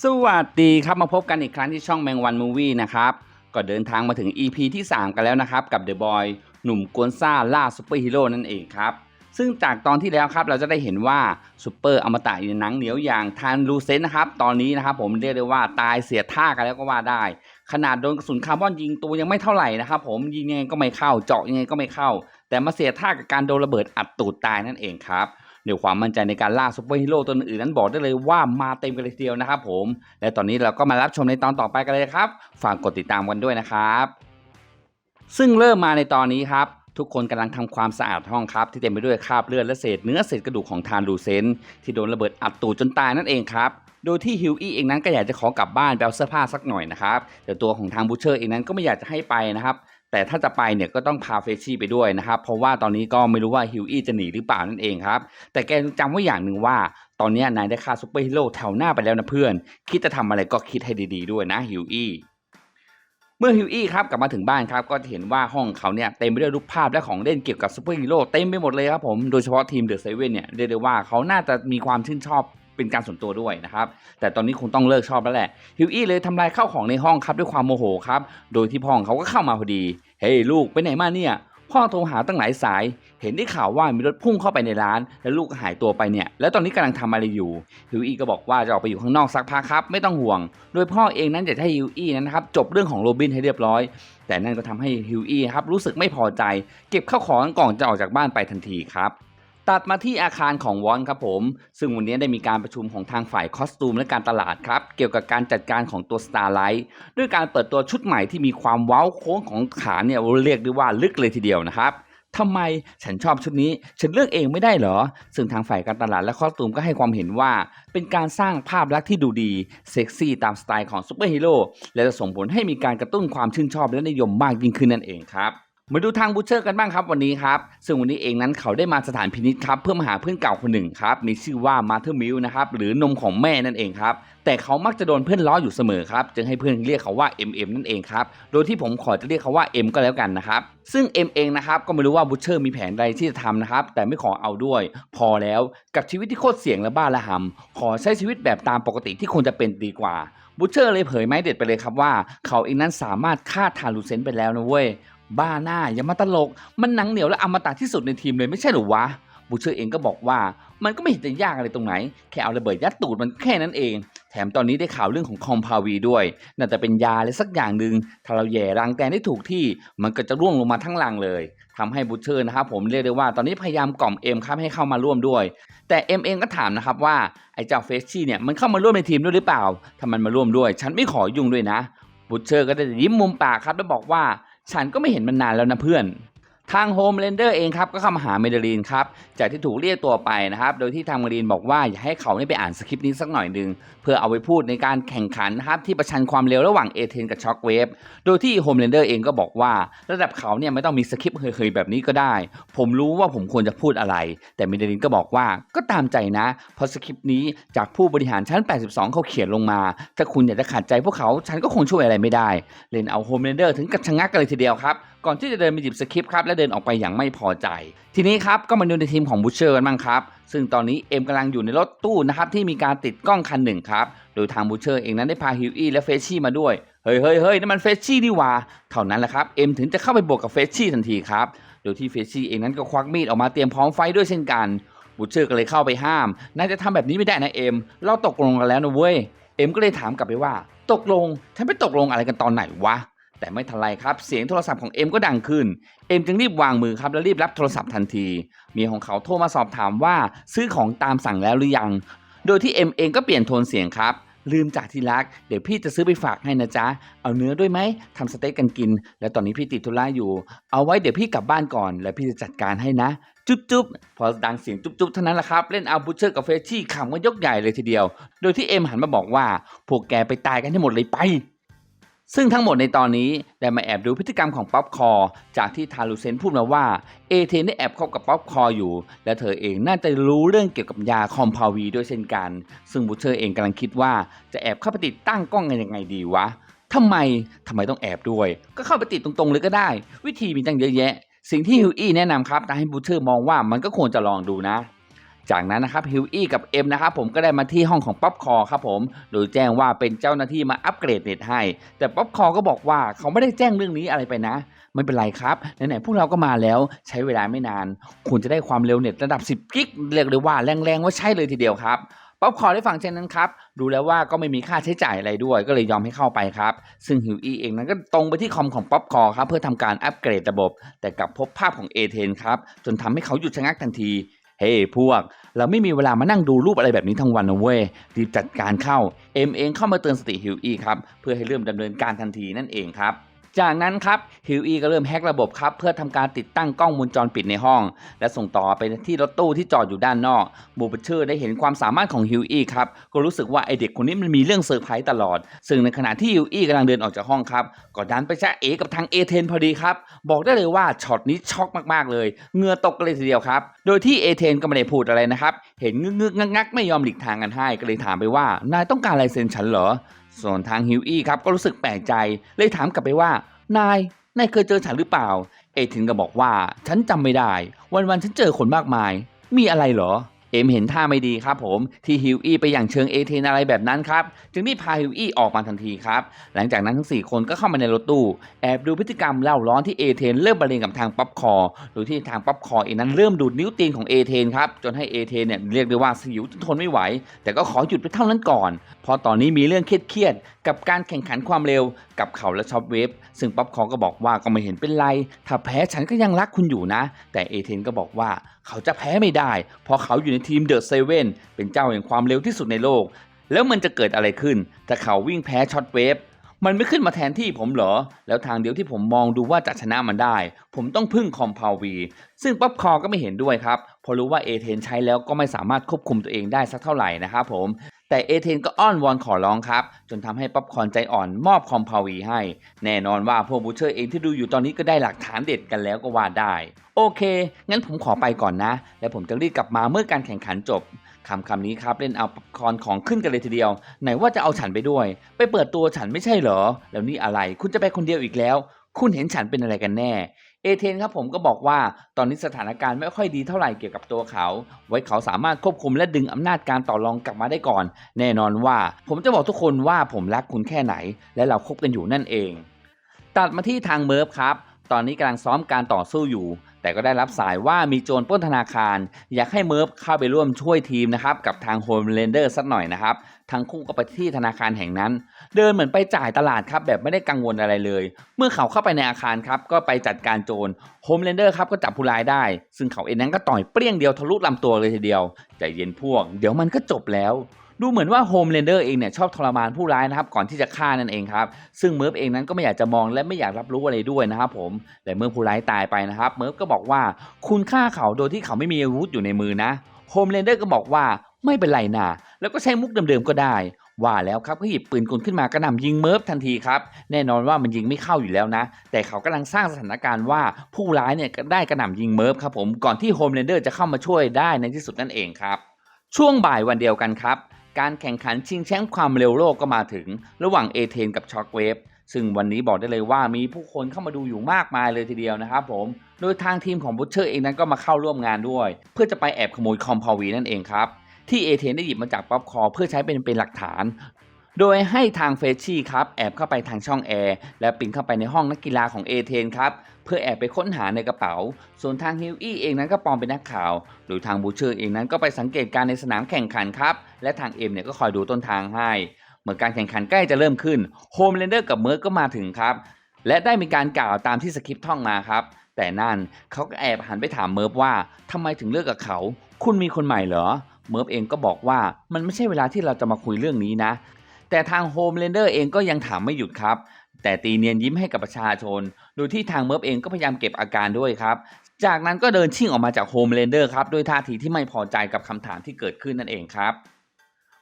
สวัสดีครับมาพบกันอีกครั้งที่ช่องแมงวันมูวี่นะครับก็เดินทางมาถึง EP ที่ 3 กันแล้วนะครับกับ The Boy หนุ่มกวนซ่าล่าซูเปอร์ฮีโร่นั่นเองครับซึ่งจากตอนที่แล้วครับเราจะได้เห็นว่าซูเปอร์อมตะในหนังเหนียวอย่างทานลูเซนนะครับตอนนี้นะครับผมเรียกได้ว่าตายเสียท่ากันแล้วก็ว่าได้ ขนาดโดนกระสุนคาร์บอนยิงตัวยังไม่เท่าไหร่นะครับผมยิงยังไงก็ไม่เข้าเจาะยังไงก็ไม่เข้า แต่มาเสียท่ากับการโดนระเบิดอัดตูดตายนั่นเองครับ เดี๋ยวความมั่นใจในการล่าซูเปอร์ฮีโร่ตัวอื่นนั้นบอกได้เลยว่ามาเต็มกันเลยทีเดียวนะครับผม และตอนนี้เราก็มารับชมในตอนต่อไปกันเลยครับ ฝากกดติดตามกันด้วยนะครับ ซึ่งเริ่มมาในตอนนี้ครับทุกคนกำลังทำความสะอาดห้องครับ ที่เต็มไปด้วยคราบเลือดและเศษเนื้อเศษกระดูกของทานลูเซนที่โดนระเบิดอัดตูดจนตายนั่นเองครับ โดยที่ฮิวอี้เองนั้นก็อยากจะขอกลับบ้านไปเอาเสื้อผ้าสักหน่อยนะครับแต่ตัวของทางบูเชอร์เองนั้นก็ไม่อยากจะให้ไปนะครับ แต่ถ้าจะไปเนี่ยก็ต้องพาเฟชชี่ไปด้วยนะครับ เพราะว่าตอนนี้ก็ไม่รู้ว่าฮิวอี้จะหนีหรือเปล่านั่นเองครับ แต่แกจำไว้อย่างหนึ่งว่า ตอนนี้นายได้ฆ่าซูเปอร์ฮีโร่แถวหน้าไปแล้วนะเพื่อน คิดจะทำอะไรก็คิดให้ดี ๆ ด้วยนะฮิวอี้เมื่อฮิวอี้ครับกลับมาถึงบ้านครับก็จะเห็นว่าห้องเขาเนี่ยเต็มไปด้วยรูปภาพและของเล่นเกี่ยวกับซูเปอร์ฮีโร่เต็มไปหมดเลยครับผมโดยเฉพาะทีมเดอะเซเว่นเนี่ยเรียกได้ว่าเขาน่าจะมีความชื่นชอบ เป็นการส่วนตัวด้วยนะครับ แต่ตอนนี้คงต้องเลิกชอบแล้วแหละ ฮิวอี้เลยทำลายข้าวของในห้องครับด้วยความโมโหครับ โดยที่พ่อของเขาก็เข้ามาพอดี เฮ้ยลูกไปไหนมาเนี่ย พ่อโทรหาตั้งหลายสาย เห็นได้ข่าวว่ามีรถพุ่งเข้าไปในร้าน แล้วลูกหายตัวไปเนี่ย แล้วตอนนี้กำลังทำอะไรอยู่ ฮิวอี้ก็บอกว่าจะออกไปอยู่ข้างนอกสักพักครับ ไม่ต้องห่วง โดยพ่อเองนั้นจะให้ฮิวอี้นั้นนะครับจบเรื่องของโรบินให้เรียบร้อย แต่นั่นก็ทำให้ฮิวอี้ครับรู้สึกไม่พอใจ เก็บข้าวของก่อนจะออกจากบ้านไปทันทีครับ ตัดมาที่อาคารของวอนครับผม ซึ่งวันนี้ได้มีการประชุมของทางฝ่ายคอสตูมและการตลาดครับ เกี่ยวกับการจัดการของตัว Starlight ด้วยการเปิดตัวชุดใหม่ที่มีความเว้าโค้งของขาเนี่ยเรียกได้ว่าลึกเลยทีเดียวนะครับทำไมฉันชอบชุดนี้ ฉันเลือกเองไม่ได้เหรอ ซึ่งทางฝ่ายการตลาดและคอสตูมก็ให้ความเห็นว่า เป็นการสร้างภาพลักษณ์ที่ดูดี เซ็กซี่ตามสไตล์ของซูเปอร์ฮีโร่และจะส่งผลให้มีการกระตุ้นความชื่นชอบและนิยมมากยิ่งขึ้นนั่นเองครับ มาดูทางบูเชอร์กันบ้างครับวันนี้ครับ ซึ่งวันนี้เองนั้นเขาได้มาสถานพินิจครับเพื่อมาหาเพื่อนเก่าคนหนึ่งครับ มีชื่อว่ามาเธอร์มิลนะครับหรือนมของแม่นั่นเองครับ แต่เขามักจะโดนเพื่อนล้ออยู่เสมอครับ จึงให้เพื่อนเรียกเขาว่า MM นั่นเองครับ โดยที่ผมขอจะเรียกเขาว่า M ก็แล้วกันนะครับ ซึ่ง M เองนะครับก็ไม่รู้ว่าบูเชอร์มีแผนใดที่จะทำนะครับ แต่ไม่ขอเอาด้วย พอแล้วกับชีวิตที่โคตรเสี่ยงและบ้าระหำขอใช้ชีวิตแบบตามปกติที่ควรจะเป็นดีกว่าบูเชอร์เลยเผยไม้เด็ดไปเลยครับว่า เขาเองนั้นสามารถฆ่าทาลูเซนไปแล้วนะเว้ย บ้าหน้าอย่ามาตลก มันหนังเหนียวและอมตะที่สุดในทีมเลยไม่ใช่หรือวะบูเชอร์เองก็บอกว่ามันก็ไม่เห็นจะยากอะไรตรงไหน แค่เอาระเบิดยัดตูดมันแค่นั้นเอง แถมตอนนี้ได้ข่าวเรื่องของคอมพาวีด้วย น่าจะเป็นยาอะไรสักอย่างหนึ่งถ้าเราแย่รังแตนได้ถูกที่ มันก็จะร่วงลงมาทั้งลังเลยทำให้บูเชอร์นะครับผมเรียกได้ว่าตอนนี้พยายามกล่อมเอ็มครับให้เข้ามาร่วมด้วย แต่เอ็มเองก็ถามนะครับว่าไอ้เจ้าเฟชชี่เนี่ยมันเข้ามาร่วมในทีมด้วยหรือเปล่า ถ้ามันมาร่วมด้วย ฉันไม่ขอยุ่งด้วยนะบูเชอร์ก็ได้ยิ้มมุมปากครับแล้วบอกว่า ฉันก็ไม่เห็นมันนานแล้วนะเพื่อน ทางโฮมเ e นเดอร์เองครับก็เข้ามาหาเมเดลีนครับจากที่ถูกเรียกตัวไปนะครับโดยที่ทางเมเดลีนบอกว่าอยากให้เขานี่ไปอ่านสคริปต์นี้สักหน่อยหนึ่งเพื่อเอาไว้พูดในการแข่งขันนะครับที่ประชันความเร็วระหว่างเอเธนกับช็อคเวฟโดยที่โฮมเ e นเดอร์เองก็บอกว่าระดับเขาเนี่ยไม่ต้องมีสคริปต์เฮยๆแบบนี้ก็ได้ ผมรู้ว่าผมควรจะพูดอะไร แต่เมเดลินก็บอกว่าก็ตามใจนะเพราะสคริปต์นี้จากผู้บริหารชั้น 82 เขาเขียนลงมา ถ้าคุณอยากจะขัดใจพวกเขาฉันก็คงช่วยอะไรไม่ได้เลนเอาโฮมเ e นเดอร์ถึงกับชะงักกันเลยทีเดียวครับ ก่อนที่จะเดินไปหยิบสคริปต์ครับและเดินออกไปอย่างไม่พอใจ ทีนี้ครับก็มาดูในทีมของบูเชอร์กันบ้างครับ ซึ่งตอนนี้เอ็มกำลังอยู่ในรถตู้นะครับที่มีการติดกล้องคันหนึ่งครับ โดยทางบูเชอร์เองนั้นได้พาฮิวอี้และเฟชชี่มาด้วย เฮ้ยเฮ้ยเฮ้ยนั่นมันเฟชชี่นี่หว่า เท่านั้นแหละครับเอ็มถึงจะเข้าไปบวกกับเฟชชี่ทันทีครับ โดยที่เฟชชี่เองนั้นก็ควักมีดออกมาเตรียมพร้อมไฟด้วยเช่นกัน บูเชอร์ก็เลยเข้าไปห้าม นายจะทำแบบนี้ไม่ได้นะเอ็ม เราตกลงกันแล้วนะเว้ย เอ็มก็เลยถามกลับไปว่า ตกลง ฉันไปตกลงอะไรกันตอนไหนวะ แต่ไม่ทันไรครับ เสียงโทรศัพท์ของเอ็มก็ดังขึ้น เอ็มจึงรีบวางมือครับแล้วรีบรับโทรศัพท์ทันที เมียของเขาโทรมาสอบถามว่าซื้อของตามสั่งแล้วหรือยัง โดยที่เอ็มเองก็เปลี่ยนโทนเสียงครับลืมจากที่รัก เดี๋ยวพี่จะซื้อไปฝากให้นะจ๊ะ เอาเนื้อด้วยไหมทำสเต็กกันกิน แล้วตอนนี้พี่ติดธุระอยู่ เอาไว้เดี๋ยวพี่กลับบ้านก่อน แล้วพี่จะจัดการให้นะ จุ๊บจุ๊บพอดังเสียงจุ๊บจุ๊บเท่านั้นแหละครับ เล่นเอาบูเชอร์กับเฟชชี่ขำกันยกใหญ่เลยทีเดียว โดยที่เอ็มหันมาบอกว่า พวกแกไปตายกันให้หมดเลยไป ซึ่งทั้งหมดในตอนนี้ได้มาแอบดูพฤติกรรมของป๊อปคอจากที่ทาลูเซนพูดมาว่าเอเทนได้แอบคบกับป๊อปคออยู่ และเธอเองน่าจะรู้เรื่องเกี่ยวกับยาคอมพาวีด้วยเช่นกัน ซึ่งบูเชอร์เองกำลังคิดว่าจะแอบเข้าไปติดตั้งกล้องกันยังไงดีวะทำไมทำไมต้องแอบด้วย ก็เข้าไปติดตรงๆเลยก็ได้ วิธีมีตั้งเยอะแยะ สิ่งที่ฮิวอี้แนะนำครับแต่ให้บูเชอร์มองว่ามันก็ควรจะลองดูนะ จากนั้นนะครับฮิวอี้กับเอ็มนะครับผมก็ได้มาที่ห้องของป๊อปคอร์ครับผมโดยแจ้งว่าเป็นเจ้าหน้าที่มาอัปเกรดเน็ตให้ แต่ป๊อปคอร์ก็บอกว่าเขาไม่ได้แจ้งเรื่องนี้อะไรไปนะ ไม่เป็นไรครับไหนๆพวกเราก็มาแล้วใช้เวลาไม่นาน คุณจะได้ความเร็วเน็ตระดับ 10 กิกเรียกได้ว่าแรงๆว่าใช่เลยทีเดียวครับป๊อปคอร์ได้ฟังเช่นนั้นครับ ดูแล้วว่าก็ไม่มีค่าใช้จ่ายอะไรด้วย ก็เลยยอมให้เข้าไปครับ ซึ่งฮิวอี้เองนั้นก็ตรงไปที่คอมของป๊อปคอร์ครับเพื่อทำการอัปเกรดระบบ แต่กลับพบภาพของเอเทนครับ จนทำให้เขาหยุดชะงักทันที เฮ้พวก เราไม่มีเวลามานั่งดูรูปอะไรแบบนี้ทั้งวันนะเว้ยรีบจัดการเข้าเอ็มเองเข้ามาเตือนสติฮิวอี้ครับเพื่อให้เริ่มดำเนินการทันทีนั่นเองครับ จากนั้นครับฮิวอีก็เริ่มแฮกระบบครับ เพื่อทำการติดตั้งกล้องวงจรปิดในห้อง และส่งต่อไปที่รถตู้ที่จอดอยู่ด้านนอกบูเบเชอร์ได้เห็นความสามารถของฮิวอีครับก็รู้สึกว่าไอเด็กคนนี้มันมีเรื่องเซอร์ไพรส์ตลอด ซึ่งในขณะที่ฮิวอีกำลังเดินออกจากห้องครับก็ดันไปชะเอกับทางเอเทนพอดีครับบอกได้เลยว่าช็อตนี้ช็อกมากๆเลยเงือตกเลยทีเดียวครับโดยที่เอเทนก็ไม่ได้พูดอะไรนะครับเห็นงึกงึกงักงักไม่ยอมหลีกทางกันให้ก็เลยถามไปว่านายต้องการลายเซ็นฉันเหรอ ส่วนทางฮิวอี้ครับก็รู้สึกแปลกใจเลยถามกลับไปว่า นายนายเคยเจอฉันหรือเปล่า เอทินก็บอกว่า ฉันจำไม่ได้ วันๆฉันเจอคนมากมาย มีอะไรเหรอ เอ็มเห็นท่าไม่ดีครับผมที่ฮิวอี้ไปอย่างเชิงเอเทนอะไรแบบนั้นครับ จึงได้พาฮิวอี้ออกมาทันทีครับ หลังจากนั้นทั้ง 4 คนก็เข้ามาในรถตู้แอบดูพฤติกรรมเล่าร้อนที่เอเทนเริ่มบรรเลงกับทางป๊อปคอร์โดยที่ทางป๊อปคอเองนั้นเริ่มดูดนิ้วตีนของเอเทนครับจนให้เอเทนเนี่ยเรียกได้ว่าสิวจนทนไม่ไหว แต่ก็ขอหยุดไปเท่านั้นก่อนพราะตอนนี้มีเรื่องเครียดกับการแข่งขันความเร็วกับเขาและช็อปเวฟซึ่งป๊อปคอร์ก็บอกว่าก็ไม่เห็นเป็นไร ถ้าแพ้ฉันก็ยังรักคุณอยู่นะ แต่เอเทนก็บอกว่าเขาจะแพ้ไม่ได้ เพราะเขาอยู่ในทีมเดอะเซเว่นเป็นเจ้าแห่งความเร็วที่สุดในโลก แล้วมันจะเกิดอะไรขึ้น ถ้าเขาวิ่งแพ้ช็อตเวฟมันไม่ขึ้นมาแทนที่ผมเหรอ แล้วทางเดียวที่ผมมองดูว่าจะชนะมันได้ ผมต้องพึ่งคอมพาววี ซึ่งป๊อปคอร์ก็ไม่เห็นด้วยครับเพราะรู้ว่าเอเทนใช้แล้วก็ไม่สามารถควบคุมตัวเองได้สักเท่าไหร่นะครับผม แต่เอเทนก็อ้อนวอนขอร้องครับ จนทำให้ป๊อปคอนใจอ่อนมอบคอมพาวีให้ แน่นอนว่าพวกบูเชอร์เองที่ดูอยู่ตอนนี้ก็ได้หลักฐานเด็ดกันแล้วก็ว่าได้ โอเค งั้นผมขอไปก่อนนะ และผมจะรีบกลับมาเมื่อการแข่งขันจบคำคำนี้ครับเล่นเอาป๊อปคอนของขึ้นกันเลยทีเดียว ไหนว่าจะเอาฉันไปด้วย ไปเปิดตัวฉันไม่ใช่เหรอ แล้วนี่อะไร คุณจะไปคนเดียวอีกแล้ว คุณเห็นฉันเป็นอะไรกันแน่ เอเทนครับผมก็บอกว่าตอนนี้สถานการณ์ไม่ค่อยดีเท่าไหร่เกี่ยวกับตัวเขา ไว้เขาสามารถควบคุมและดึงอำนาจการต่อรองกลับมาได้ก่อน แน่นอนว่า ผมจะบอกทุกคนว่าผมรักคุณแค่ไหน และเราคบกันอยู่นั่นเอง ตัดมาที่ทางเมิร์ฟครับ ตอนนี้กำลังซ้อมการต่อสู้อยู่ แต่ก็ได้รับสายว่ามีโจรปล้นธนาคาร อยากให้เมิร์ฟเข้าไปร่วมช่วยทีมนะครับกับทางโฮมเลนเดอร์สักหน่อยนะครับ ทั้งคู่ก็ไปที่ธนาคารแห่งนั้น เดินเหมือนไปจ่ายตลาดครับแบบไม่ได้กังวลอะไรเลย เมื่อเขาเข้าไปในอาคารครับก็ไปจัดการโจรโฮมเลนเดอร์ครับก็จับผู้ร้ายได้ ซึ่งเขาเองนั้นก็ต่อยเปรี้ยงเดียวทะลุลำตัวเลยทีเดียวใจเย็นพวก เดี๋ยวมันก็จบแล้วดูเหมือนว่าโฮมเลนเดอร์เองเนี่ยชอบทรมานผู้ร้ายนะครับก่อนที่จะฆ่านั่นเองครับ ซึ่งเมิร์ฟเองนั้นก็ไม่อยากจะมองและไม่อยากรับรู้อะไรด้วยนะครับผมแต่เมื่อผู้ร้ายตายไปนะครับเมิร์ฟก็บอกว่าคุณฆ่าเขาโดยที่เขาไม่มีอาวุธอยู่ในมือนะโฮมเลนเดอร์ก็บอกว่า ไม่เป็นไรนะแล้วก็ใช้มุกเดิมๆก็ได้ ว่าแล้วครับก็หยิบปืนกลขึ้นมากระหน่ำยิงเมิร์ฟทันทีครับ แน่นอนว่ามันยิงไม่เข้าอยู่แล้วนะ แต่เขากำลังสร้างสถานการณ์ว่าผู้ร้ายเนี่ยได้กระหน่ำยิงเมิร์ฟครับผมก่อนที่โฮมเลนเดอร์จะเข้ามาช่วยได้ในที่สุดนั่นเองครับ ช่วงบ่ายวันเดียวกันครับ การแข่งขันชิงแชมป์ความเร็วโลกก็มาถึง ระหว่างเอเทนกับช็อคเวฟซึ่งวันนี้บอกได้เลยว่ามีผู้คนเข้ามาดูอยู่มากมายเลยทีเดียวนะครับผม โดยทางทีมของบูชเชอร์เองนั้นก็มาเข้าร่วมงานด้วย เพื่อจะไปแอบขโมยคอมพาวีนั่นเองครับ ที่เอเทนได้หยิบมาจากป๊อปคอร์เพื่อใช้เป็นเป็นหลักฐาน โดยให้ทางเฟชชี่ครับแอบเข้าไปทางช่องแอร์และปีนเข้าไปในห้องนักกีฬาของเอเทนครับเพื่อแอบไปค้นหาในกระเป๋า ส่วนทางฮิวอี้เองนั้นก็ปลอมเป็นนักข่าว โดยทางบูเชอร์เองนั้นก็ไปสังเกตการณ์ในสนามแข่งขันครับและทางเอ็มเนี่ยก็คอยดูต้นทางให้เมื่อการแข่งขันใกล้จะเริ่มขึ้นโฮมเลนเดอร์กับเมิร์กก็มาถึงครับ และได้มีการกล่าวตามที่สคริปต์ท่องมาครับ แต่นั่นเขาก็แอบหันไปถามเมิร์ฟว่าทำไมถึงเลิกกับเขา คุณมีคนใหม่เหรอ เมิร์ฟเองก็บอกว่ามันไม่ใช่เวลาที่เราจะมาคุยเรื่องนี้นะ แต่ทางโฮมเลนเดอร์เองก็ยังถามไม่หยุดครับ แต่ตีเนียนยิ้มให้กับประชาชน โดยที่ทางเมิร์ฟเองก็พยายามเก็บอาการด้วยครับ จากนั้นก็เดินชิ่งออกมาจากโฮมเลนเดอร์ครับด้วยท่าทีที่ไม่พอใจกับคำถามที่เกิดขึ้นนั่นเองครับ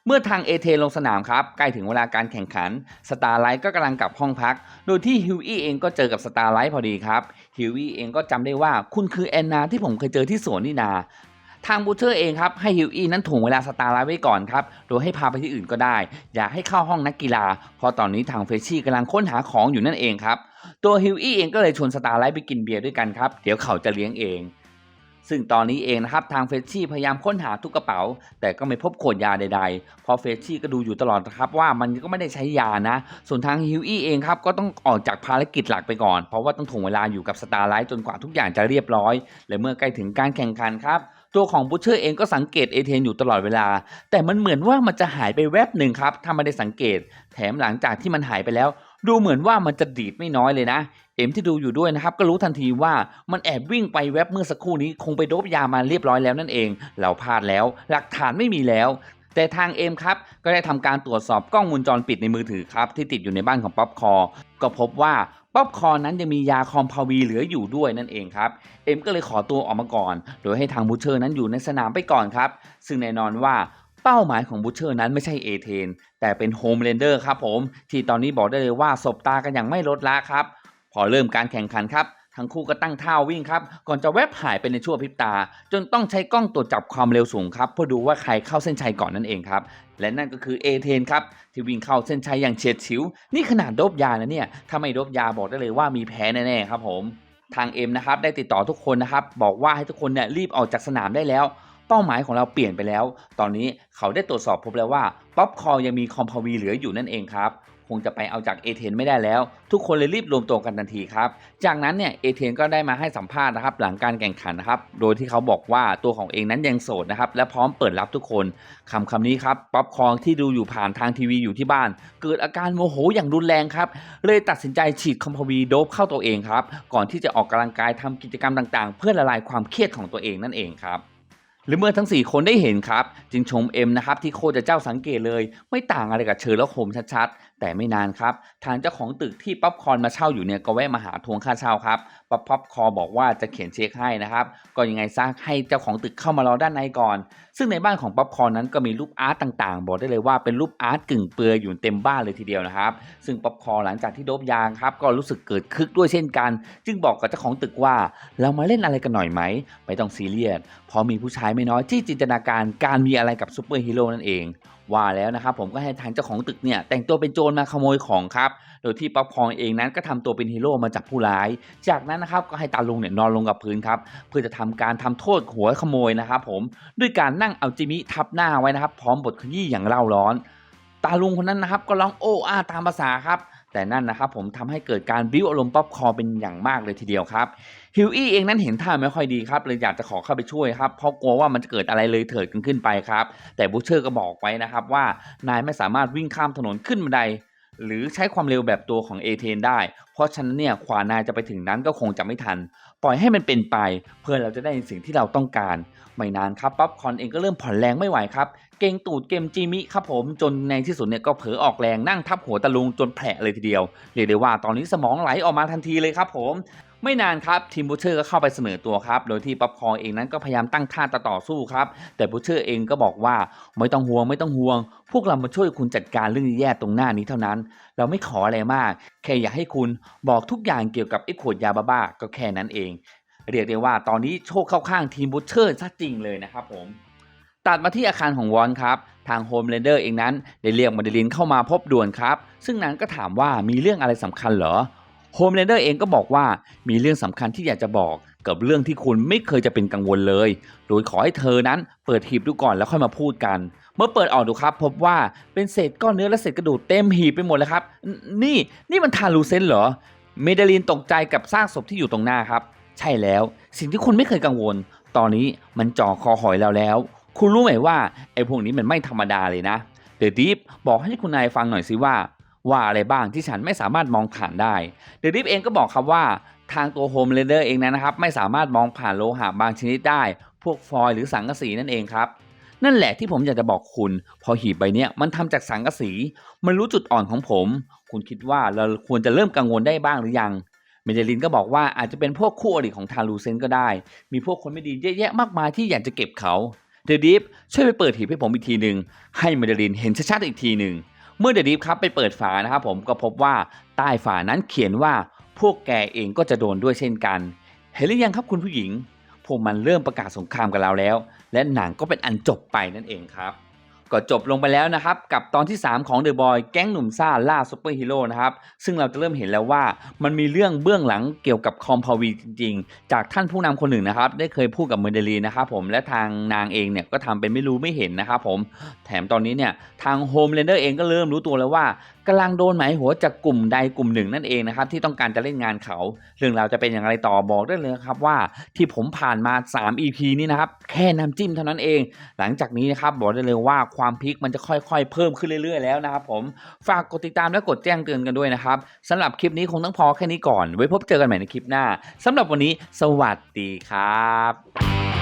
เมื่อทางเอเทลงสนามครับ ใกล้ถึงเวลาการแข่งขันสตาร์ไลท์ก็กำลังกลับห้องพัก โดยที่ฮิวอี้เองก็เจอกับสตาร์ไลท์พอดีครับฮิวอี้เองก็จำได้ว่าคุณคือแอนนาที่ผมเคยเจอที่สวนนี่นา ทางบูเทอร์เองครับให้ฮิวอี้นั้นถ่วงเวลาสตาร์ไลท์ไว้ก่อนครับ โดยให้พาไปที่อื่นก็ได้ อย่าให้เข้าห้องนักกีฬา เพราะตอนนี้ทางเฟชชี่กำลังค้นหาของอยู่นั่นเองครับ ตัวฮิวอี้เองก็เลยชวนสตาร์ไลท์ไปกินเบียร์ด้วยกันครับ เดี๋ยวเขาจะเลี้ยงเอง ซึ่งตอนนี้เองนะครับทางเฟชชี่พยายามค้นหาทุกกระเป๋า แต่ก็ไม่พบขวดยาใดๆพราะเฟชชี่ก็ดูอยู่ตลอดครับว่ามันก็ไม่ได้ใช้ยานะ ส่วนทางฮิวอี้เองครับก็ต้องออกจากภารกิจหลักไปก่อน เพราะว่าต้องถ่วงเวลาอยู่กับสตาร์ไลท์จนกว่าทุกอย่างจะเรียบร้อย และเมื่อใกล้ถึงการแข่งขันครับ ตัวของบูเชอร์เองก็สังเกตเอเทนอยู่ตลอดเวลา แต่มันเหมือนว่ามันจะหายไปแวบหนึ่งครับถ้าไม่ได้สังเกต แถมหลังจากที่มันหายไปแล้ว ดูเหมือนว่ามันจะดีดไม่น้อยเลยนะ เอ็มที่ดูอยู่ด้วยนะครับ ก็รู้ทันทีว่ามันแอบวิ่งไปแวบเมื่อสักครู่นี้คงไปโดบยามาเรียบร้อยแล้วนั่นเอง เราพลาดแล้ว หลักฐานไม่มีแล้วแต่ทางเอ็มครับ ก็ได้ทำการตรวจสอบกล้องวงจรปิดในมือถือครับ ที่ติดอยู่ในบ้านของป๊อปคอร์ก็พบว่า ป๊อปคอร์นั้นยังมียาคอมพาวีเหลืออยู่ด้วยนั่นเองครับ เอ็มก็เลยขอตัวออกมาก่อน โดยให้ทางบูเชอร์นั้นอยู่ในสนามไปก่อนครับ ซึ่งแน่นอนว่าเป้าหมายของบูเชอร์นั้นไม่ใช่เอเทนแต่เป็นโฮมเรนเดอร์ครับผม ที่ตอนนี้บอกได้เลยว่าสบตากันอย่างไม่ลดละครับ พอเริ่มการแข่งขันครับ ทั้งคู่ก็ตั้งท่าวิ่งครับ ก่อนจะแวบหายไปในชั่วพริบตา จนต้องใช้กล้องตรวจจับความเร็วสูงครับเพื่อดูว่าใครเข้าเส้นชัยก่อนนั่นเองครับและนั่นก็คือเอเทนครับที่วิ่งเข้าเส้นชัยอย่างเฉียดฉิว นี่ขนาดโดบยานะเนี่ยถ้าไม่โดบยาบอกได้เลยว่ามีแพ้แน่ๆครับผมทางเอ็มนะครับได้ติดต่อทุกคนนะครับบอกว่าให้ทุกคนเนี่ยรีบออกจากสนามได้แล้วเป้าหมายของเราเปลี่ยนไปแล้ว ตอนนี้เขาได้ตรวจสอบพบแล้วว่าป๊อปคอร์ยังมีคอมพาวีเหลืออยู่นั่นเองครับ คงจะไปเอาจากเอเทนไม่ได้แล้ว ทุกคนเลยรีบรวมตัวกันทันทีครับ จากนั้นเนี่ยเอเทนก็ได้มาให้สัมภาษณ์นะครับหลังการแข่งขันนะครับโดยที่เขาบอกว่าตัวของเองนั้นยังโสดนะครับและพร้อมเปิดรับทุกคนคำคำนี้ครับป๊อปคอร์นที่ดูอยู่ผ่านทางทีวีอยู่ที่บ้าน เกิดอาการโมโหอย่างรุนแรงครับเลยตัดสินใจฉีดคอมพาวีโดบเข้าตัวเองครับก่อนที่จะออกกำลังกายทำกิจกรรมต่างๆ เพื่อละลายความเครียดของตัวเองนั่นเองครับหรือเมื่อทั้ง 4 คนได้เห็นครับ จึงชมเอ็มนะครับที่โคตรจะเจ้าสังเกตเลย ไม่ต่างอะไรกับเชอร์ล็อกโฮมชัด แต่ไม่นานครับ ทางเจ้าของตึกที่ป๊อปคอร์นมาเช่าอยู่เนี่ยก็แวะมาหาทวงค่าเช่าครับป๊อปป๊อปคอร์บอกว่าจะเขียนเช็คให้นะครับ ก็ยังไงซะให้เจ้าของตึกเข้ามารอด้านในก่อน ซึ่งในบ้านของป๊อปคอร์นนั้นก็มีรูปอาร์ตต่างๆ บอกได้เลยว่าเป็นรูปอาร์ตกึ่งเปลือยอยู่เต็มบ้านเลยทีเดียวนะครับ ซึ่งป๊อปคอร์นหลังจากที่โดบยางครับก็รู้สึกเกิดคึกด้วยเช่นกัน จึงบอกกับเจ้าของตึกว่า เรามาเล่นอะไรกันหน่อยไหมไม่ต้องซีเรียสเพราะมีผู้ชายไม่น้อยที่จินตนาการการมีอะไรกับซูเปอร์ฮีโร่นั่นเอง ว่าแล้วนะครับผมก็ให้ทางเจ้าของตึกเนี่ยแต่งตัวเป็นโจรมาขโมยของครับ โดยที่ป๊อปคอร์เองนั้นก็ทำตัวเป็นฮีโร่มาจับผู้ร้าย จากนั้นนะครับก็ให้ตาลุงเนี่ยนอนลงกับพื้นครับเพื่อจะทำการทำโทษหัวขโมยนะครับผมด้วยการนั่งเอาจิมิทับหน้าไว้นะครับ พร้อมบทขยี้อย่างเล่าร้อน ตาลุงคนนั้นนะครับก็ร้องโอ้อาตามภาษาครับแต่นั่นนะครับผมทำให้เกิดการบิ้วอารมณ์ป๊อปคอร์เป็นอย่างมากเลยทีเดียวครับ ฮิวอี้เองนั้นเห็นท่าไม่ค่อยดีครับเลยอยากจะขอเข้าไปช่วยครับเพราะกลัวว่ามันจะเกิดอะไรเลยเถิดกันขึ้นไปครับ แต่บูเชอร์ก็บอกไว้นะครับว่านายไม่สามารถวิ่งข้ามถนนขึ้นบันไดหรือใช้ความเร็วแบบตัวของเอเทนได้ เพราะฉะนั้นเนี่ยขวานายจะไปถึงนั้นก็คงจะไม่ทัน ปล่อยให้มันเป็นไป เพื่อเราจะได้สิ่งที่เราต้องการ ไม่นานครับป๊อปคอนเองก็เริ่มผ่อนแรงไม่ไหวครับ เกรงตูดเกมจิมิครับผมจนในที่สุดเนี่ยก็เผลอออกแรงนั่งทับหัวตะลุงจนแผลเลยทีเดียว เรียกได้ว่าตอนนี้สมองไหลออกมาทันทีเลยครับผม ไม่นานครับทีมบูเชอร์ก็เข้าไปเสนอตัวครับ โดยที่ป๊อปคอร์นเองนั้นก็พยายามตั้งท่าจะต่อสู้ครับ แต่บูเชอร์เองก็บอกว่าไม่ต้องห่วงไม่ต้องห่วง พวกเรามาช่วยคุณจัดการเรื่องแย่ตรงหน้านี้เท่านั้น เราไม่ขออะไรมาก แค่อยากให้คุณบอกทุกอย่างเกี่ยวกับไอ้ขวดยาบ้าก็แค่นั้นเอง เรียกได้ว่าตอนนี้โชคเข้าข้างทีมบูเชอร์ซะจริงเลยนะครับผมตัดมาที่อาคารของวอนครับ ทางโฮมเรนเดอร์เองนั้นได้เรียกมาเดลินเข้ามาพบด่วนครับ ซึ่งนั้นก็ถามว่ามีเรื่องอะไรสำคัญเหรอ โฮมเรนเดอร์เองก็บอกว่ามีเรื่องสำคัญที่อยากจะบอกกับเรื่องที่คุณไม่เคยจะเป็นกังวลเลย โดยขอให้เธอนั้นเปิดหีบดูก่อนแล้วค่อยมาพูดกัน เมื่อเปิดออกดูครับ พบว่าเป็นเศษก้อนเนื้อและเศษกระดูกเต็มหีบไปหมดเลยครับนนี่นี่มันทาลูเซนเหรอ เมเดลินตกใจกับซากศพที่อยู่ตรงหน้าครับ ใช่แล้ว สิ่งที่คุณไม่เคยกังวล ตอนนี้มันจ่อคอหอยเราแล้ว คุณรู้ไหมว่าไอ้พวกนี้มันไม่ธรรมดาเลยนะ เดอะดิฟบอกให้คุณนายฟังหน่อยสิว่า ว่าอะไรบ้างที่ฉันไม่สามารถมองผ่านได้เดอะดิฟเองก็บอกครับว่าทางตัวโฮมเรนเดอร์เองนะครับ ไม่สามารถมองผ่านโลหะบางชนิดได้ พวกฟอยล์หรือสังกะสีนั่นเองครับ นั่นแหละที่ผมอยากจะบอกคุณ พอหีบใบเนี้ยมันทำจากสังกะสี มันรู้จุดอ่อนของผม คุณคิดว่าเราควรจะเริ่มกังวลได้บ้างหรือยังเมเดลินก็บอกว่าอาจจะเป็นพวกคู่อริของทารูเซนก็ได้ มีพวกคนไม่ดีเยอะแยะมากมายที่อยากจะเก็บเขาเดอะดิฟช่วยไปเปิดหีบให้ผมอีกทีหนึ่งให้เมเดลินเห็นชัดๆอีกทีหนึ่ง เมื่อเดดิฟครับไปเปิดฝานะครับผมก็พบว่าใต้ฝานั้นเขียนว่าพวกแกเองก็จะโดนด้วยเช่นกัน เห็นหรือยังครับคุณผู้หญิง พวกมันเริ่มประกาศสงครามกับเราแล้ว และหนังก็เป็นอันจบไปนั่นเองครับ ก็จบลงไปแล้วนะครับ กับตอนที่ 3 ของ The Boy แก๊งหนุ่มซ่าล่าซูเปอร์ฮีโร่นะครับ ซึ่งเราจะเริ่มเห็นแล้วว่ามันมีเรื่องเบื้องหลังเกี่ยวกับคอมพาวีจริงๆ จากท่านผู้นำคนหนึ่งนะครับ ได้เคยพูดกับเมเดลีนะครับผมและทางนางเองเนี่ยก็ทำเป็นไม่รู้ไม่เห็นนะครับผมแถมตอนนี้เนี่ยทางโฮมเลนเดอร์เองก็เริ่มรู้ตัวแล้วว่ากำลังโดนหมายหัวจากกลุ่มใดกลุ่มหนึ่งนั่นเองนะครับที่ต้องการจะเล่นงานเขา เรื่องราวจะเป็นอย่างไรต่อบอกได้เลยครับว่าที่ผมผ่านมา 3 EP นี้นะครับแค่น้ำจิ้มเท่านั้นเอง หลังจากนี้นะครับบอกได้เลยว่าความพลิกมันจะค่อยๆ เพิ่มขึ้นเรื่อยๆ แล้วนะครับผมฝากกดติดตามและกดแจ้งเตือนกันด้วยนะครับสำหรับคลิปนี้คงต้องพอแค่นี้ก่อน ไว้พบเจอกันใหม่ในคลิปหน้าสำหรับวันนี้ สวัสดีครับ